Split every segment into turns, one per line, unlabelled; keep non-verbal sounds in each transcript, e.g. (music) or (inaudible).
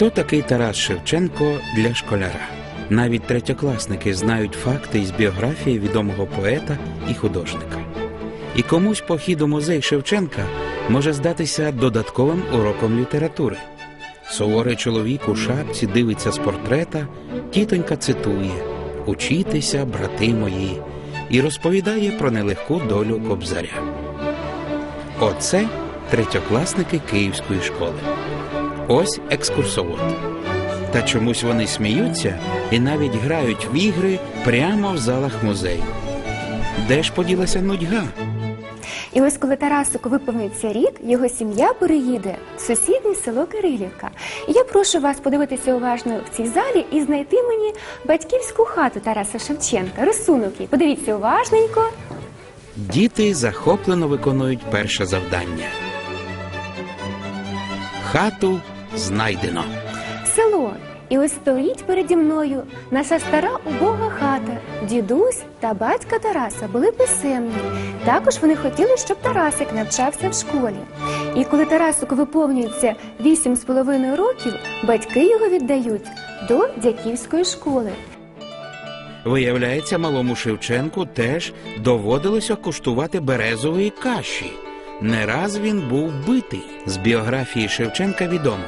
Хто такий Тарас Шевченко для школяра? Навіть третьокласники знають факти із біографії відомого поета і художника. І комусь похід у музей Шевченка може здатися додатковим уроком літератури. Суворий чоловік у шапці дивиться з портрета, тітонька цитує Учітеся, брати мої, і розповідає про нелегку долю кобзаря. Оце третьокласники Київської школи. Ось екскурсовод. Та чомусь вони сміються і навіть грають в ігри прямо в залах музею. Де ж поділася нудьга?
І ось коли Тарасику виповниться рік, його сім'я переїде в сусіднє село Кирилівка. І я прошу вас подивитися уважно в цій залі і знайти мені батьківську хату Тараса Шевченка. Рисунок її. Подивіться уважненько.
Діти захоплено виконують перше завдання. Хату знайдено.
Село. І ось стоїть переді мною наша стара убога хата. Дідусь та батька Тараса були писемні. Також вони хотіли, щоб Тарасик навчався в школі. І коли Тарасику виповнюється вісім з половиною років, батьки його віддають до дяківської школи.
Виявляється, малому Шевченку теж доводилося куштувати березової каші. Не раз він був битий. З біографії Шевченка відомо.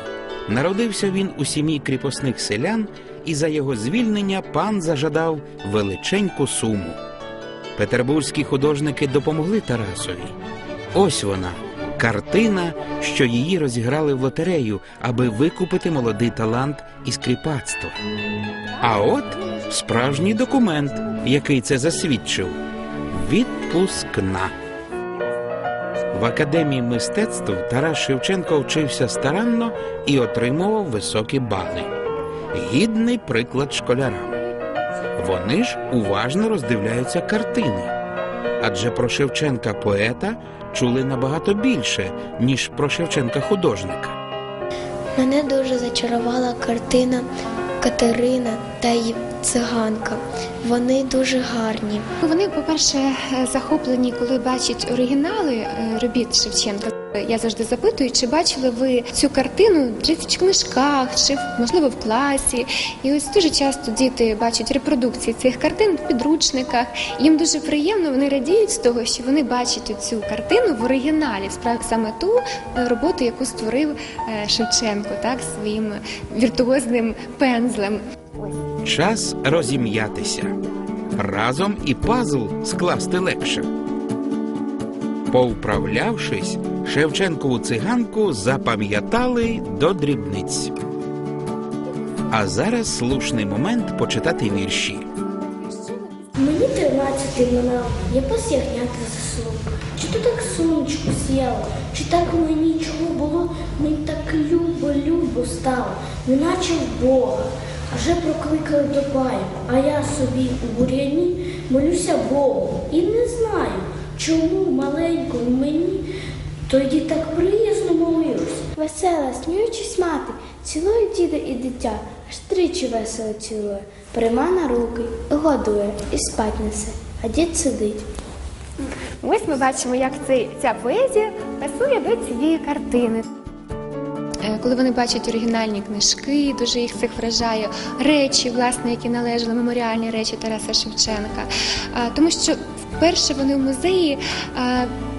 Народився він у сім'ї кріпосних селян, і за його звільнення пан зажадав величеньку суму. Петербурзькі художники допомогли Тарасові. Ось вона, картина, що її розіграли в лотерею, аби викупити молодий талант із кріпацтва. А от справжній документ, який це засвідчив відпускна. В академії мистецтв Тарас Шевченко вчився старанно і отримував високі бали. Гідний приклад школярам. Вони ж уважно роздивляються картини. Адже про Шевченка поета чули набагато більше, ніж про Шевченка художника.
Мене дуже зачарувала картина Катерина та її циганка. Вони дуже гарні.
Вони, по-перше, е, захоплені, коли бачать оригінали е, робіт Шевченка. Я завжди запитую, чи бачили ви цю картину чи в книжках, чи можливо в класі. І ось дуже часто діти бачать репродукції цих картин в підручниках. Їм дуже приємно, вони радіють з того, що вони бачать цю картину в оригіналі, справді саме ту е, роботу, яку створив Шевченко, так своїм віртуозним пензлем.
Час розім'ятися. Разом і пазл скласти легше. Повправлявшись, Шевченкову циганку запам'ятали до дрібниць. А зараз слушний момент почитати вірші.
Мені тринадцяти минало, я пас ягнята заснув. Чи то так сонечко сіло, чи так мені чого було, мені так любо-любо стало, неначе в Бога. Вже прокликали до баю, а я собі у бур'яні молюся Богу і не знаю, чому маленькому мені тоді так приязно молився.
Весела, сміючись мати, цілує діда і дитя, аж тричі весело цілує, прийма на руки, годує і спать несе, а дід сидить.
Ось ми бачимо, як цей, ця поезія пасує до цієї картини. Е, Коли вони бачать оригінальні книжки, дуже їх цих вражає речі, власне, які належали меморіальні речі Тараса Шевченка. Тому що вперше вони в музеї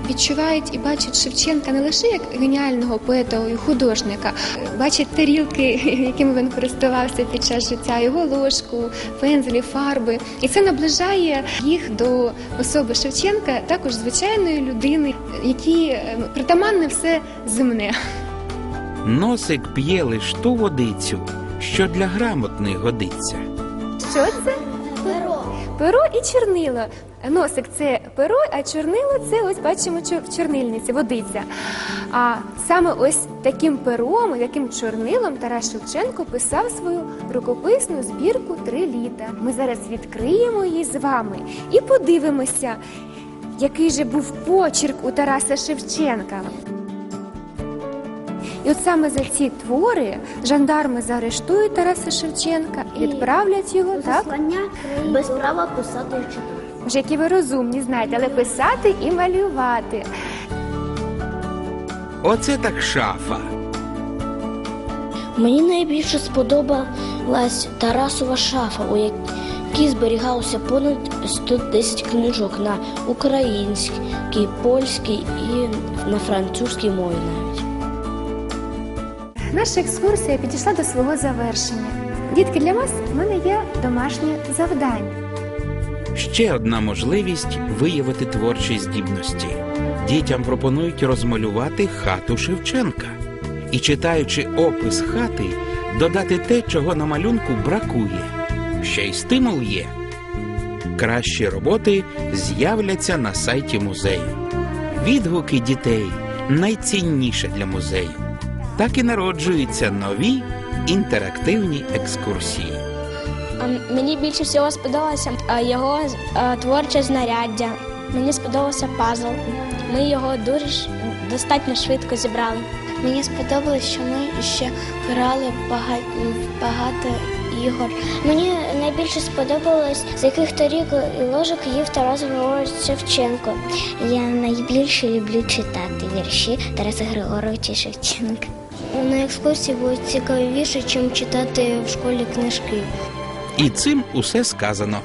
відчувають і бачать Шевченка не лише як геніального поета і художника, бачать тарілки, (laughs) якими він користувався під час життя, його ложку, пензлі, фарби. І це наближає їх до особи Шевченка, також звичайної людини, якій е, притаманне все земне.
Носик п'є лиш ту водицю, що для грамотних годиться.
Що це?
Перо.
Перо і чорнило. Носик це перо, а чорнило це ось бачимо в чорнильниці, водиця. А саме ось таким пером, і таким чорнилом Тарас Шевченко писав свою рукописну збірку Три літа. Ми зараз відкриємо її з вами і подивимося, який же був почерк у Тараса Шевченка. І от саме за ці твори жандарми заарештують Тараса Шевченка і відправлять його так
без права писати і читати.
Вже які ви розумні, знаєте, але писати і малювати.
Оце так шафа.
Мені найбільше сподобалась Тарасова шафа, у якій зберігалося понад 110 книжок на українській, польській і на французькій мові навіть.
Наша екскурсія підійшла до свого завершення. Дітки, для вас в мене є домашнє завдання.
Ще одна можливість виявити творчі здібності. Дітям пропонують розмалювати хату Шевченка і, читаючи опис хати, додати те, чого на малюнку бракує. Ще й стимул є. Кращі роботи з'являться на сайті музею. Відгуки дітей найцінніше для музею. Так і народжуються нові інтерактивні екскурсії.
Мені більше всього сподобалося його творче знаряддя. Мені сподобався пазл. Ми його дуже достатньо швидко зібрали.
Мені сподобалось, що ми ще грали багато, багато ігор.
Мені найбільше сподобалось, з яких торік і ложок їв Тарас Григорович Шевченко.
Я найбільше люблю читати вірші Тараса Григоровича Шевченка.
На екскурсії було цікавіше, ніж читати в школі книжки.
І цим усе сказано.